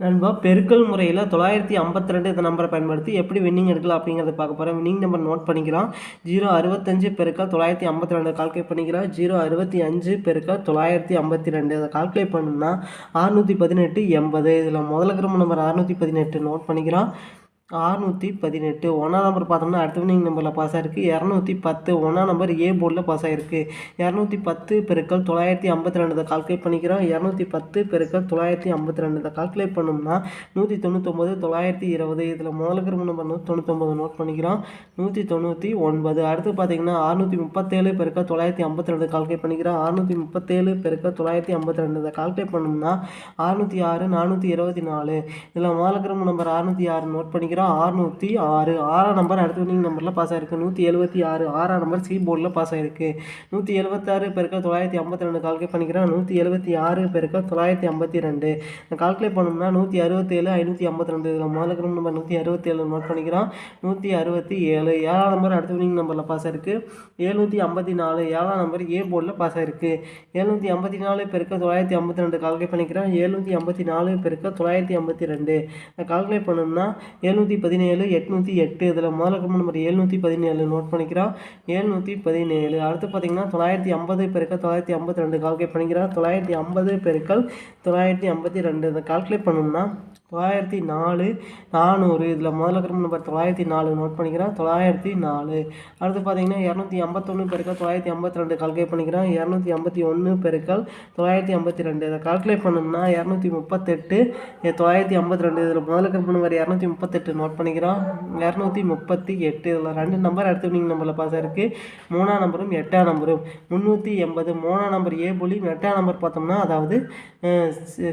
நண்பா பெருக்கல் முறையில் தொள்ளாயிரத்தி ஐம்பத்தி ரெண்டு இந்த நம்பரை பயன்படுத்தி எப்படி வின்னிங் எடுக்கலாம் அப்படிங்கிறத பார்க்க போகிறோம் வின்னிங் நம்பர் நோட் பண்ணிக்கலாம் ஜீரோ அறுபத்தஞ்சு பெருக்கல் தொள்ளாயிரத்தி ஐம்பத்தி ரெண்டு கால்குலேட் பண்ணிக்கலாம் ஜீரோ அறுபத்தி அஞ்சு பெருக்கல் தொள்ளாயிரத்தி ஐம்பத்தி ரெண்டு அதை கால்குலேட் பண்ணோம்னா அறுநூற்றி பதினெட்டு எண்பது. இதில் முதல்ல கிரம நம்பர் அறுநூற்றி பதினெட்டு நோட் பண்ணிக்கிறோம். அறுநூற்றி பதினெட்டு. ஒன்றாம் நம்பர் பார்த்தோம்னா அடுத்த வினிங் நம்பரில் பாஸ் ஆகிருக்கு இரநூத்தி பத்து. ஒன்றாம் நம்பர் ஏ போர்டில் பாஸ் ஆகிருக்கு இரநூத்தி பத்து பெருக்கள் தொள்ளாயிரத்தி ஐம்பத்தி ரெண்டு கால்குலேட் பண்ணிக்கிறோம். இரநூத்தி பத்து பெருக்கள் தொள்ளாயிரத்தி ஐம்பத்தி ரெண்டு கால்குலேட் பண்ணோம்னா நூற்றி தொண்ணூத்தொம்பது தொள்ளாயிரத்தி இருபது. இதில் முதல்ல நம்பர் நூற்றி தொண்ணூத்தொம்பது நோட் பண்ணிக்கிறோம். நூற்றி தொண்ணூற்றி ஒன்பது. அடுத்து பார்த்தீங்கன்னா அறுநூற்றி முப்பத்தேழு பெருக்கள் தொள்ளாயிரத்தி ஐம்பத்தி ரெண்டு கால்குலேட் பண்ணிக்கிறோம். அறுநூற்றி முப்பத்தேழு பெருக்கள் தொள்ளாயிரத்தி ஐம்பத்தி ரெண்டு கால்குலேட் பண்ணோம்னா அறுநூற்றி ஆறு நானூற்றி இருபத்தி நாலு. இதில் முதல்ல நம்பர் அறுநூற்றி ஆறு நோட் பண்ணிக்கிறோம். பண்ணிக்கிறோம் ஆறுநூற்றி ஆறு. ஆறாம் நம்பர் அடுத்த வினிங் நம்பரில் பாஸ் ஆயிருக்கு நூற்றி எழுபத்தி ஆறு. ஆறாம் நம்பர் சி போர்டில் பாஸ் ஆயிருக்கு நூற்றி எழுபத்தாறு பெருக்க தொள்ளாயிரத்தி ஐம்பத்தி ரெண்டு கால்குலேட் பண்ணிக்கிறேன். நூற்றி எழுபத்தி ஆறு பெருக்க தொள்ளாயிரத்தி ஐம்பத்தி ரெண்டு கால்குலேட் பண்ணோம்னா நூற்றி அறுபத்தேழு ஐநூற்றி ஐம்பத்தி ரெண்டு இதில் முதல்ல நம்பர் நூற்றி அறுபத்தேழு நோட் பண்ணிக்கிறோம். நூற்றி அறுபத்தி ஏழு ஏழாம் நம்பர் அடுத்த வினிங் நம்பரில் பாஸ் ஆயிருக்கு ஏழ்நூற்றி ஐம்பத்தி நாலு ஏழாம் நம்பர் ஏ போர்டில் பாஸ் ஆயிருக்கு ஏழ்நூற்றி ஐம்பத்தி நாலு பெருக்க தொள்ளாயிரத்தி ஐம்பத்தி ரெண்டு கால்குலேட் பண்ணிக்கிறேன் ஏழ்நூற்றி ஐம்பத்தி நாலு பெருக்க தொள்ளாயிரத்தி ஐம்பத்தி ரெண்டு கால்குலேட் பண்ணோம்னா ஏழ்நூற்றி எழுநூற்றி பதினேழு எட்நூற்றி எட்டு இதில் முதல்ல நம்பர் எழுநூற்றி பதினேழு நோட் பண்ணிக்கிறோம் எழுநூற்றி பதினேழு அடுத்து பார்த்தீங்கன்னா தொள்ளாயிரத்தி ஐம்பது பெருக்கள் தொள்ளாயிரத்தி ஐம்பத்தி ரெண்டு கால்குலேட் பண்ணிக்கிறோம் தொள்ளாயிரத்தி ஐம்பது பெருக்கள் தொள்ளாயிரத்தி ஐம்பத்தி ரெண்டு இதை கால்குலேட் பண்ணோம்னா தொள்ளாயிரத்தி நாலு நானூறு. இதில் முதல்ல கிரம நம்பர் தொள்ளாயிரத்தி நாலு நோட் பண்ணிக்கிறேன். தொள்ளாயிரத்தி நாலு. அடுத்து பார்த்தீங்கன்னா இரநூத்தி ஐம்பத்தொன்று பெருக்கள் தொள்ளாயிரத்தி ஐம்பத்தி ரெண்டு கால்குலேட் பண்ணிக்கிறேன். இரநூத்தி ஐம்பத்தி ஒன்று பெருக்கள் தொள்ளாயிரத்தி ஐம்பத்தி ரெண்டு. இதை கால்குலேட் பண்ணோம்னா இரநூத்தி முப்பத்தெட்டு தொள்ளாயிரத்தி ஐம்பத்தி ரெண்டு. இதில் முதல்ல கிரம நம்பர் இரநூத்தி முப்பத்தெட்டு நோட் பண்ணிக்கிறோம். இரநூத்தி முப்பத்தி எட்டு. இதில் ரெண்டு நம்பர் அடுத்து நீங்கள் நம்பரில் பாஸ் இருக்குது மூணாம் நம்பரும் எட்டாம் நம்பரும் முந்நூற்றி எண்பது. மூணாம் நம்பர் ஏ போலியும் எட்டாம் நம்பர் பார்த்தோம்னா அதாவது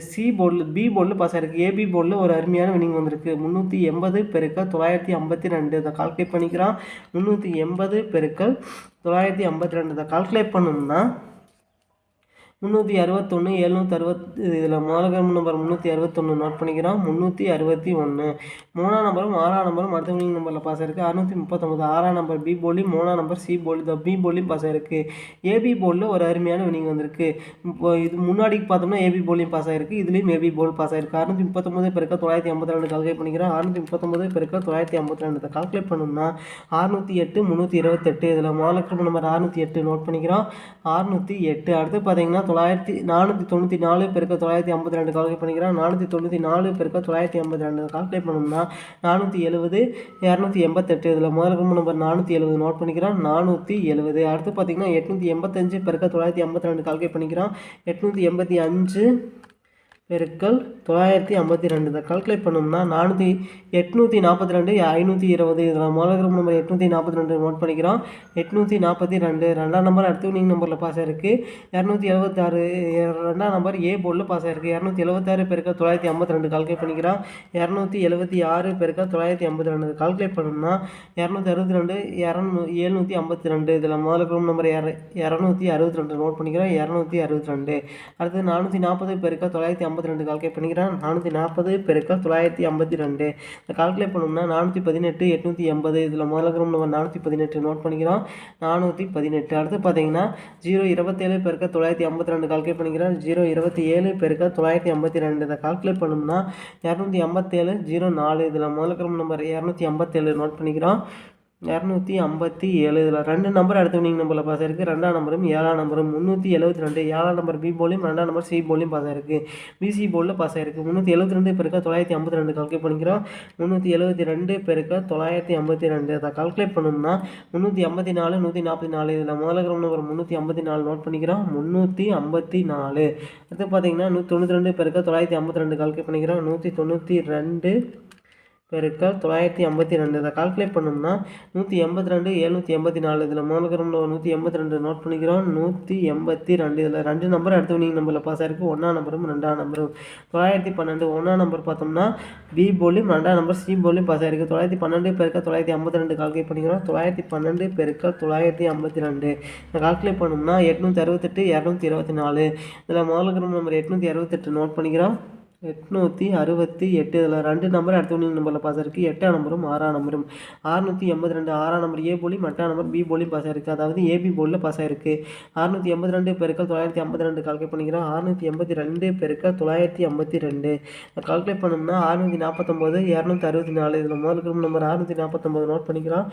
சி போர்டில் பி போர்டில் பாஸ் ஆகிருக்கு ஏபி போர்டில் ஒரு அருமையான வினிங் வந்திருக்கு. முந்நூற்றி எண்பது பெருக்கள் தொள்ளாயிரத்தி ஐம்பத்தி ரெண்டு. இதை கால்குலேட் பண்ணிக்கிறான். முந்நூற்றி எண்பது பெருக்கள் தொள்ளாயிரத்தி ஐம்பத்தி ரெண்டு. இதை கால்குலேட் பண்ணோம்னா முந்நூற்றி அறுபத்தொன்று எழுநூற்றி அறுபத் இதில் மாலகம் நம்பர் முந்நூற்றி அறுபத்தொன்று நோட் பண்ணிக்கிறோம். முந்நூற்றி அறுபத்தி ஒன்று மூணாம் நம்பரும் ஆறாம் நம்பரும் அடுத்த வினிங் நம்பரில் பாஸ் இருக்குது அறுநூற்றி முப்பத்தொம்பது ஆறாம் நம்பர் பி போலி மூணாம் நம்பர் சி போலி த பி போலியும் பாஸ் ஆயிருக்கு. ஏபி போலில் ஒரு அருமையான வினிங் வந்திருக்கு. இப்போ இது முன்னாடி பார்த்தோம்னா ஏபி போலியும் பாஸ் ஆயிருக்கு. இதுலேயும் ஏபி போல் பாஸ் இருக்குது அறுநூற்றி முப்பத்தொம்பது பெருக்க தொள்ளாயிரத்தி ஐம்பத்தி ரெண்டு கால்குலேட் பண்ணிக்கிறோம். அறுநூற்றி முப்பத்தொம்பது பெருக்க தொள்ளாயிரத்தி ஐம்பத்தி ரெண்டு கால்குலேட் பண்ணோம்னா அறுநூற்றி எட்டு முந்நூற்றி இருபத்தெட்டு. இதில் மாலக்கிரம நம்பர் அறுநூற்றி எட்டு நோட் பண்ணிக்கிறோம். அறுநூற்றி எட்டு. அடுத்து பார்த்தீங்கன்னா தொள்ளாயிரத்தி நானூற்றி தொண்ணூற்றி நாலு பெருக்க தொள்ளாயிரத்தி ஐம்பத்தி ரெண்டு கால்குலேட் பண்ணிக்கிறோம் நானூற்றி தொண்ணூற்றி நாலு பெருக்க தொள்ளாயிரத்தி ஐம்பத்தி ரெண்டு கால்குலேட் பண்ணோம்னா நானூற்றி எழுபது இரநூத்தி எண்பத்தெட்டு. இதில் முதல் குடும்ப நம்பர் நானூற்றி எழுபது நோட் பண்ணிக்கிறோம் நானூற்றி எழுபது அடுத்து பார்த்தீங்கன்னா எட்நூற்றி எண்பத்தஞ்சு பெருக்க தொள்ளாயிரத்தி ஐம்பத்தி ரெண்டு கால்குலேட் பண்ணிக்கிறோம். எட்நூற்றி எண்பத்தி அஞ்சு பெருக்கல் தொள்ளாயிரத்தி ஐம்பத்தி ரெண்டு இதை கால்குலேட் பண்ணோம்னா நானூற்றி எட்நூற்றி நாற்பத்தி ரெண்டு ஐநூற்றி இருபது. இதில் முதல் நம்பர் எட்நூற்றி நாற்பத்தி ரெண்டு நோட் பண்ணிக்கிறோம். எட்நூற்றி நாற்பத்தி ரெண்டு ரெண்டாம் நம்பர் அடுத்து வினிங் நம்பரில் பாஸ் ஆயிருக்கு. இரநூத்தி எழுபத்தாறு ரெண்டாம் நம்பர் ஏ போர்டில் பாஸ் ஆயிருக்கு. இரநூத்தி எழுபத்தாறு பெருக்க தொள்ளாயிரத்தி ஐம்பத்தி ரெண்டு கால்குலேட் பண்ணிக்கிறோம். இரநூத்தி எழுபத்தி ஆறு பெருக்க தொள்ளாயிரத்தி ஐம்பத்தி ரெண்டு கால்குலேட் பண்ணோம்னா இரநூத்தி அறுபத்தி ரெண்டு இரநூ எழுநூற்றி ஐம்பத்தி ரெண்டு இதில் முதல் குரூப் நம்பர் இர இரநூத்தி அறுபத்தி ரெண்டு நோட் பண்ணிக்கிறோம். இரநூத்தி அறுபத்தி ரெண்டு அடுத்து நானூற்றி நாற்பது பெருக்க தொள்ளாயிரத்தி ஐம்பத்தி ரெண்டு கால்குலேட் பண்ணிக்கிறேன். நானூற்றி நாற்பது பெருக்கள் தொள்ளாயிரத்தி ஐம்பத்தி ரெண்டு. இந்த கால்குலேட் பண்ணோம்னா நானூற்றி பதினெட்டு எட்நூற்றி எண்பது. இதில் முதல்ல குரூப் நம்ம நானூற்றி பதினெட்டு நோட் பண்ணிக்கிறோம். நானூற்றி பதினெட்டு. அடுத்து பார்த்தீங்கன்னா ஜீரோ இருபத்தேழு பெருக்க தொள்ளாயிரத்தி ஐம்பத்தி ரெண்டு கால்குலேட் பண்ணிக்கிறேன். ஜீரோ இருபத்தி ஏழு பெருக்க தொள்ளாயிரத்தி ஐம்பத்தி ரெண்டு. இதை கால்குலேட் பண்ணோம்னா இரநூத்தி ஐம்பத்தேழு ஜீரோ நாலு. இதில் முதல்ல நம்பர் இரநூத்தி ஐம்பத்தேழு நோட் பண்ணிக்கிறோம். இரநூத்தி ஐம்பத்தி ஏழு இதில் ரெண்டு நம்பர் அடுத்த வினிங் நம்பரில் பாஸ் ஆயிருக்கு ரெண்டாம் நம்பரும் ஏழாம் நம்பரும் முந்நூற்றி எழுபத்தி ரெண்டு ஏழாம் நம்பர் பி போலையும் ரெண்டாம் நம்பர் சி போலையும் பாஸ் ஆயிருக்கு பிசி போலில் பாஸ் ஆயிருக்கு முந்நூற்றி எழுபத்தி ரெண்டு பெருக்க தொள்ளாயிரத்தி ஐம்பத்தி ரெண்டு கால்குலேட் பண்ணிக்கிறோம். முந்நூற்றி எழுபத்தி ரெண்டு பெருக்க தொள்ளாயிரத்தி ஐம்பத்தி ரெண்டு. அதை கால்குலேட் பண்ணோம்னா முந்நூற்றி ஐம்பத்தி நாலு நூற்றி நாற்பத்தி நாலு இதில் முதல்ல நம்பர் முந்நூற்றி ஐம்பத்தி நாலு நோட் பண்ணிக்கிறோம். முந்நூற்றி ஐம்பத்தி நாலு. அடுத்து பார்த்தீங்கன்னா நூற்றி தொண்ணூற்றி ரெண்டு பெருக்க தொள்ளாயிரத்தி ஐம்பத்தி ரெண்டு கால்குலேட் பண்ணிக்கிறோம். நூற்றி தொண்ணூற்றி ரெண்டு பெருக்கல் தொள்ளாயிரத்தி ஐம்பத்தி ரெண்டு. இதை கால்குலேட் பண்ணோம்னா நூற்றி எண்பத்தி ரெண்டு எழுநூற்றி எண்பத்தி நாலு. இதில் மூலகரம்ல நூற்றி எண்பத்தி ரெண்டு நோட் பண்ணிக்கிறோம். நூற்றி எண்பத்தி ரெண்டு. இதில் ரெண்டு நம்பர் அடுத்த நீங்கள் நம்பரில் பாஸ் ஆயிருக்கு. ஒன்றாம் நம்பரும் ரெண்டாம் நம்பரும் தொள்ளாயிரத்தி பன்னெண்டு ஒன்றாம் நம்பர் பார்த்தோம்னா பி போலியும் ரெண்டாம் நம்பர் சி போலியும் பாஸ் ஆயிருக்கு. தொள்ளாயிரத்தி பன்னெண்டு பெருக்கல் தொள்ளாயிரத்தி ஐம்பத்தி ரெண்டு கால்குலேட் பண்ணிக்கிறோம். தொள்ளாயிரத்தி பன்னெண்டு பெருக்கல் தொள்ளாயிரத்தி ஐம்பத்தி ரெண்டு. இதை கால்குலேட் பண்ணோம்னா எட்நூற்றி அறுபத்தெட்டு இரநூத்தி இருபத்தி நாலு. இதில் முதல்ல நம்பர் எட்நூற்றி அறுபத்தெட்டு நோட் பண்ணிக்கிறோம். எட்நூற்றி அறுபத்தி எட்டு. இதில் ரெண்டு நம்பர் அடுத்த வினிங் நம்பரில் பாஸ் இருக்குது எட்டாம் நம்பரும் ஆறாம் நம்பரும் அறுநூற்றி எண்பத்தி ரெண்டு ஆறாம் நம்பர் ஏ போலி எட்டாம் நம்பர் பி போலியும் பாஸ் ஆயிருக்கு. அதாவது ஏபி போலில் பாஸ் ஆயிருக்கு. அறுநூற்றி எண்பத்தி ரெண்டு பெருக்கள் தொள்ளாயிரத்தி ஐம்பத்தி ரெண்டு கால்குலேட் பண்ணிக்கிறோம் அறுநூற்றி எண்பத்தி ரெண்டு பெருக்கள் தொள்ளாயிரத்தி ஐம்பத்தி ரெண்டு. கால்குலேட் பண்ணோம்னா அறுநூற்றி நாற்பத்தொம்போது இரநூத்தி அறுபத்தி நாலு. இதில் முதல் குரூப் நம்பர் அறுநூற்றி நாற்பத்தொம்போது நோட் பண்ணிக்கிறோம்.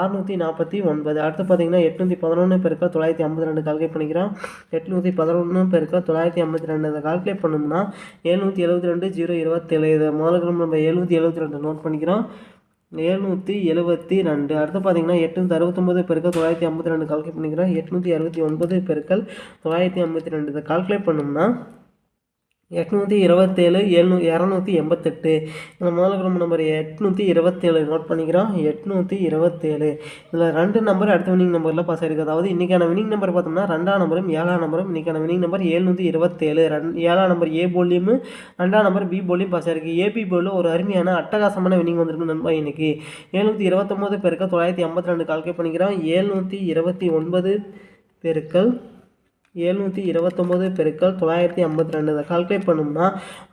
அறுநூற்றி நாற்பத்தி ஒன்பது. அடுத்து பார்த்தீங்கன்னா எட்நூற்றி பதினொன்று பெருக்கள் தொள்ளாயிரத்தி ஐம்பத்தி ரெண்டு கால்குலேட் பண்ணிக்கிறோம். எட்நூற்றி பதினொன்று பெருக்கள் தொள்ளாயிரத்தி ஐம்பத்தி ரெண்டு. அதை கால்குலேட் பண்ணோம்னா எழுநூற்றி எழுபத்தி ரெண்டு ஜீரோ இருபத்தேழு. இதை முதல் நம்ம எழுநூற்றி எழுபத்தி ரெண்டு நோட் பண்ணிக்கிறோம். எழுநூற்றி எழுபத்தி ரெண்டு. அடுத்து பார்த்தீங்கன்னா எட்நூற்றி அறுபத்தொம்பது பெருக்கள் தொள்ளாயிரத்தி ஐம்பத்தி ரெண்டு கால்குலேட் பண்ணிக்கிறோம். எட்நூற்றி அறுபத்தி ஒன்பது பெருக்கள் தொள்ளாயிரத்தி ஐம்பத்தி ரெண்டு. இதை கால்குலேட் பண்ணோம்னா எட்நூற்றி இருபத்தேழு எழுநூ இரநூத்தி எண்பத்தெட்டு. இந்த முதல்ல குடும்ப நம்பர் எட்நூற்றி இருபத்தேழு நோட் பண்ணிக்கிறோம். எட்நூற்றி இருபத்தேழு. இதில் ரெண்டு நம்பர் அடுத்த வினிங் நம்பரில் பாஸ் ஆயிருக்கு. அதாவது இன்றைக்கான வினிங் நம்பர் பார்த்தோம்னா ரெண்டாம் நம்பரும் ஏழாம் நம்பரும் இன்றைக்கான வினிங் நம்பர் எழுநூற்றி இருபத்தேழு. ரெண் ஏழாம் நம்பர் ஏ போலியும் ரெண்டாம் நம்பர் பி போலியும் பாஸ் ஆயிருக்கு. ஏபி போலில் ஒரு அருமையான அட்டகாசமான வினிங் வந்திருக்கு நண்பா இன்னைக்கு. எழுநூற்றி இருபத்தொம்போது பெருக்க தொள்ளாயிரத்தி ஐம்பத்தி ரெண்டு கால்குலேட் பண்ணிக்கிறோம். எழுநூற்றி இருபத்தி ஒன்பது பெருக்கள் எழுநூற்றி இருபத்தொம்போது பெருக்கள் தொள்ளாயிரத்தி ஐம்பத்தி ரெண்டு. இதை கால்குலேட் பண்ணோம்னா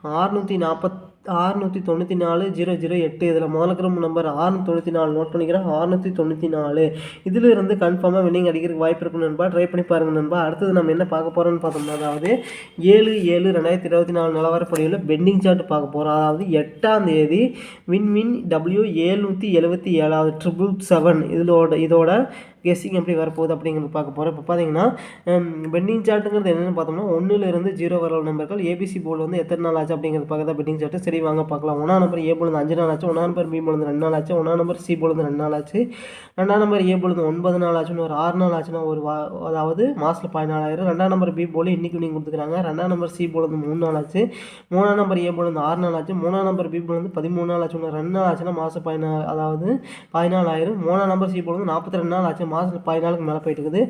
ஆறுநூற்றி நாற்பத் ஆறுநூற்றி தொண்ணூற்றி நாலு ஜீரோ ஜீரோ எட்டு. இதில் முதல் நம்பர் ஆறுநூற்றி தொண்ணூற்றி நாலு நோட் பண்ணிக்கிறேன். ஆறுநூற்றி தொண்ணூற்றி நாலு. இதில் இருந்து கன்ஃபார்மாக வின்னிங் அடிக்கிறதுக்கு வாய்ப்பு இருக்கும் நண்பா. ட்ரை பண்ணி பாருங்கள் நண்பா. அடுத்தது நம்ம என்ன பார்க்க போகிறோம்னு பார்த்தோம்னா அதாவது ஏழு ஏழு ரெண்டாயிரத்தி இருபத்தி நாலு நிலவரப்படியில் பெண்டிங் சார்ட் பார்க்க போகிறோம் அதாவது எட்டாம் தேதி வின் வின் டபிள்யூ ஏழ்நூற்றி எழுபத்தி ஏழாவது ட்ரிபிள் செவன் இதோட இதோட கெஸ்ஸிங் எப்படி வரப்போகுது அப்படிங்கிறது பார்க்க போகிறோம் இப்போ பார்த்தீங்கன்னா பெண்டிங் சார்ட்டுங்கிறது என்னென்னு பார்த்தோம்னா ஒன்றுலேருந்து ஜீரோ வர நம்பர்கள் ஏபிசி போர்டு வந்து எத்தனை நாள் ஆச்சு அப்படிங்கிறது பார்க்க பெண்டிங் சார்ட்டு சரி வாங்க பார்க்கலாம் ஒன்றா நம்பர் ஏ பொழுது அஞ்சு நாள் ஆச்சு ஒன்றா நம்பர் பி பொழுது ரெண்டு நாள் ஆச்சு ஒன்றா நம்பர் சி பொழுது ரெண்டு நாள் ஆச்சு ரெண்டாம் நம்பர் ஏ பொழுது ஒன்பது நாள் ஆச்சுன்னு ஒரு ஆறு நாள் ஆச்சுன்னா ஒரு வா அதாவது மாதத்தில் பதினாலாயிரம் ரெண்டாம் நம்பர் பி போல் இன்றைக்கி நீங்கள் கொடுத்துக்கிறாங்க ரெண்டாம் நம்பர் சி பொழுது மூணு நாள் ஆச்சு மூணாம் நம்பர் ஏ பொழுது ஆறு நாள் ஆச்சு மூணாம் நம்பர் பி பொழுது பதிமூணு நாள் ஆச்சு ரெண்டு நாள் ஆச்சுன்னா மாதம் பதினாலு அதாவது பதினாலாயிரம் மூணாம் நம்பர் சி பொழுது நாற்பத்தி ரெண்டு நாள் ஆச்சு மாதத்தில் பதினாலுக்கு மேலே போயிட்டு இருக்குது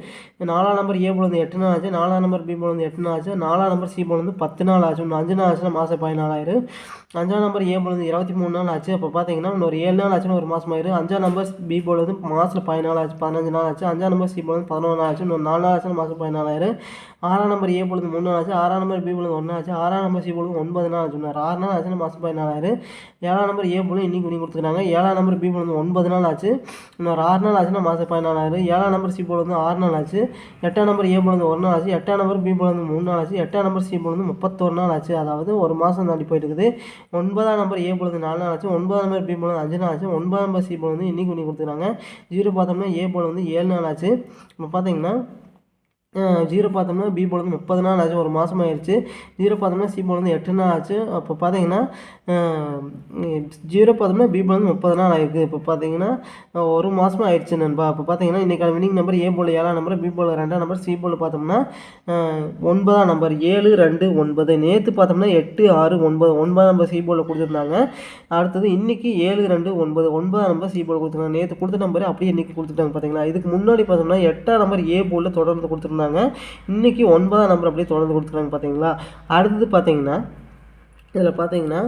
நாலாம் நம்பர் ஏ பொழுது எட்டு நாள் ஆச்சு நாலாம் நம்பர் பி பொழுது எட்டு நாள் ஆச்சு நாலாம் நம்பர் சி பொழுது பத்து நாள் ஆச்சு ஒன்று அஞ்சு நாள் ஆச்சுன்னா மாதம் பதினாலாயிரம் அஞ்சாம் நம்பர் ஏ பொழுது இருபத்தி மூணு நாள் ஆச்சு. அப்போ பார்த்தீங்கன்னா இன்னொரு ஏழு நாள் ஆச்சுன்னு ஒரு மாதம் ஆயிரும் அஞ்சாம் நம்பர் பி பொழுது மாதத்தில் பதினாலு ஆச்சு பதினஞ்சு நாள் ஆச்சு. அஞ்சாம் நம்பர் சி வந்து பதினொன்று நாள் ஆச்சு. இன்னொரு நாலு நாள் ஆச்சுன்னு மாதம் பதினாலாயிரம் ஆறாம் நம்பர் ஏ பொழுது மூணு நாள் ஆச்சு ஆறாம் நம்பர் பி பொழுது ஒன்று ஆச்சு ஆறாம் நம்பர் சி பொழுது ஒன்பது நாள் ஆச்சு ஆறு நாள் ஆச்சுன்னா மாதம் பதினாலாயிரம் ஏழாம் நம்பர் ஏ பொழுது இன்னைக்கு பண்ணி கொடுத்துருக்காங்க. ஏழாம் நம்பர் பி பொழுது ஒன்பது நாள் ஆச்சு. இன்னொரு ஆறு நாள் ஆச்சுன்னா மாதம் பதினாலாயிரம் ஏழாம் நம்பர் சி பொழுது ஆறு நாள் ஆச்சு. எட்டாம் நம்பர் ஏ பொழுது ஒரு நாள் ஆச்சு. எட்டாம் நம்பர் பி பொழுது மூணு நாள் ஆச்சு. எட்டாம் நம்பர் சி பொழுது முப்பத்தொரு நாள் ஆச்சு. அதாவது ஒரு மாதம் தாண்டி போயிட்டு இருக்குது. ஒன்பதாம் நம்பர் ஏ பொழுது நாலு நாள் ஆச்சு. ஒன்பதாம் நம்பர் பி பொழுது அஞ்சு நாள் ஆச்சு. ஒன்பதாம் நம்பர் சி பொழுது இன்னைக்கு பண்ணி கொடுத்துருக்காங்க. ஜீரோ பார்த்தோம்னா ஏ பொழுது வந்து ஏழு நாள் ஆச்சு. இப்போ பார்த்தீங்கன்னா ஜீரோ பார்த்தோம்னா பி போல் வந்து முப்பது நாள் ஆச்சு ஒரு மாதம் ஆயிடுச்சு ஜீரோ பார்த்தோம்னா சி போல் வந்து எட்டு நாள் ஆச்சு. அப்போ பார்த்தீங்கன்னா ஜீரோ பார்த்தோம்னா பி வந்து முப்பது நாள் ஆயிருக்கு. இப்போ பார்த்தீங்கன்னா ஒரு மாதமாக ஆயிடுச்சு நண்பா. அப்போ பார்த்தீங்கன்னா இன்றைக்கான வினிங் நம்பர் ஏ போல் ஏழாம் நம்பர் பி போல் ரெண்டாம் நம்பர் சி போல் பார்த்தோம்னா ஒன்பதாம் நம்பர் ஏழு ரெண்டு ஒன்பது. நேற்று பார்த்தோம்னா எட்டு ஆறு ஒன்பது. ஒன்பதாம் நம்பர் சி போல் கொடுத்துருந்தாங்க. அடுத்தது இன்றைக்கி ஏழு ரெண்டு ஒன்பது. ஒன்பதாம் நம்பர் சி போல் கொடுத்துருந்தாங்க. நேற்று கொடுத்த நம்பர் அப்படியே இன்றைக்கி கொடுத்துட்டாங்க பார்த்தீங்களா? இதுக்கு முன்னாடி பார்த்தோம்னா எட்டாம் நம்பர் ஏ போலில் தொடர்ந்து கொடுத்துருந்தாங்க. இன்றைக்கி ஒன்பதாம் நம்பர் அப்படியே தொடர்ந்து கொடுத்துருக்காங்க பார்த்தீங்களா? அடுத்தது பார்த்தீங்கன்னா இதில் பார்த்தீங்கன்னா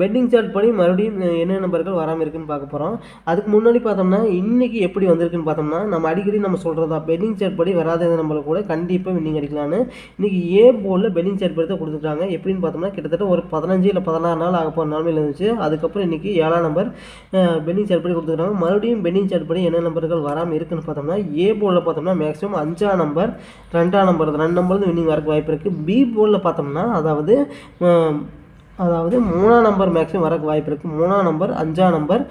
பெட்டிங் சார்ட் படி மறுபடியும் என்ன நம்பர்கள் வராமல் இருக்குன்னு பார்க்க போகிறோம் அதுக்கு முன்னாடி பார்த்தோம்னா இன்றைக்கி எப்படி வந்திருக்குன்னு பார்த்தோம்னா நம்ம அடிக்கடி நம்ம சொல்கிறதா பெட்டிங் சார்ட் படி வராத நம்பர் கூட கண்டிப்பாக வின்னிங் அடிக்கலான்னு இன்றைக்கி ஏ போலில் பெட்டிங் சார்ட் படி தான் கொடுத்துருக்காங்க. எப்படின்னு பார்த்தோம்னா கிட்டத்தட்ட ஒரு பதினஞ்சு இல்லை பதினாறு நாள் ஆக போகிற நிலமையில் இருந்துச்சு. அதுக்கப்புறம் இன்றைக்கி ஏழாம் நம்பர் பெட்டிங் சார்ட் படி கொடுத்துருக்காங்க. மறுபடியும் பெட்டிங் சார்ட் படி என்ன நம்பர்கள் வராமல் இருக்குன்னு பார்த்தோம்னா ஏ போலில் பார்த்தோம்னா மேக்ஸிமம் அஞ்சாம் நம்பர் ரெண்டாம் நம்பர் ரெண்டு நம்பர் வின்னிங் வரக்கு வாய்ப்பு இருக்குது பி போலில் பார்த்தோம்னா அதாவது அதாவது மூணாம் நம்பர் மேக்ஸிமம் வரக்கு வாய்ப்பு இருக்குது மூணாம் நம்பர் அஞ்சாம் நம்பர்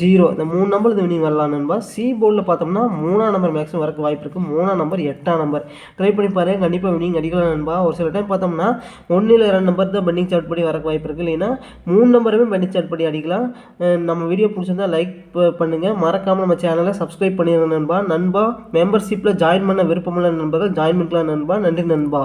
ஜீரோ இந்த மூணு நம்பர் இது வினிங் வரலாம் நண்பா. சி போர்டில் பார்த்தோம்னா மூணாம் நம்பர் மேக்ஸிமம் வரக்கு வாய்ப்பு இருக்குது மூணாம் நம்பர் எட்டாம் நம்பர் ட்ரை பண்ணி பாருங்கள் கண்டிப்பாக வினிங் அடிக்கலாம் நண்பா. ஒரு சில டைம் பார்த்தோம்னா ஒன்றில் ரெண்டு நம்பர் தான் பெண்டிங் சார்ட் படி வரக்கு வாய்ப்பு இருக்குது இல்லைன்னா மூணு நம்பருமே பெண்டிங் சார்ட் படி அடிக்கலாம். நம்ம வீடியோ பிடிச்சிருந்தா லைக் பண்ணுங்கள் மறக்காமல் நம்ம சேனலை சப்ஸ்கிரைப் பண்ணிடுங்க நண்பா. நண்பா மெம்பர்ஷிப்பில் ஜாயின் பண்ண விருப்பமுள்ள நண்பர்கள் ஜாயின் பண்ணிக்கலாம் நண்பா. நன்றி நண்பா.